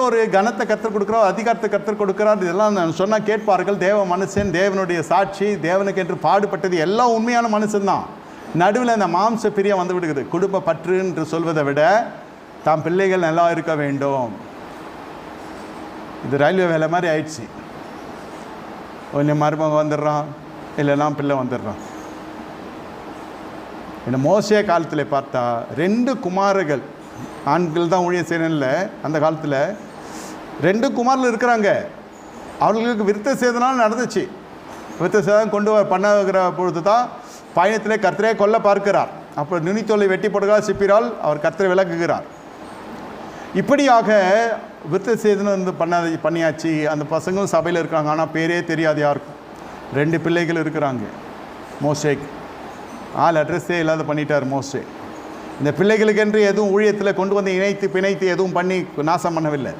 ஒரு கனத்தை கற்றுக் கொடுக்குறோம் அதிகாரத்தை கற்றுக் கொடுக்கிறார். இதெல்லாம் நான் கேட்பார்கள் தேவ மனுஷன் தேவனுடைய சாட்சி தேவனுக்கு என்று பாடுபட்டது எல்லாம் உண்மையான மனுஷன்தான். நடுவில் இந்த மாம்ச பிரியம் வந்து விடுகிறது. குடும்ப பற்று என்று சொல்வதை விட தாம் பிள்ளைகள் நல்லா இருக்க வேண்டும். இது ரயில்வே வேலை மாதிரி ஆயிடுச்சு. ஒன்று மருமக வந்துடுறான் இல்லைன்னா பிள்ளை வந்துடுறான். இந்த மோசிய காலத்தில் பார்த்தா ரெண்டு குமாரர்கள் ஆண்கள் தான் ஊழியம் செய்யணும்ல அந்த காலத்தில். ரெண்டு குமாரில் இருக்கிறாங்க. அவர்களுக்கு விருத்த சேதனம் நடந்துச்சு. விருத்த சேதனம் கொண்டு வ- பண்ணுகிற பொழுது தான் பயணத்திலே கர்த்தரே கொல்ல பார்க்கிறார். அப்போ நுனித்தோலை வெட்டி போடுகிறார் சிப்பிரால் அவர் கர்த்தரை விளக்குகிறார். இப்படியாக விருத்த சேதனம் வந்து பண்ண பண்ணியாச்சு. அந்த பசங்களும் சபையில் இருக்காங்க ஆனால் பேரே தெரியாது யாருக்கும். ரெண்டு பிள்ளைகள் இருக்கிறாங்க. மோஸ்டேக் ஆள் அட்ரஸே இல்லாத பண்ணிட்டார் மோஸ்டேக் இந்த பிள்ளைகளுக்கென்று எதுவும் ஊழியத்தில் கொண்டு வந்து இணைத்து பிணைத்து எதுவும் பண்ணி நாசம் பண்ணவில்லை.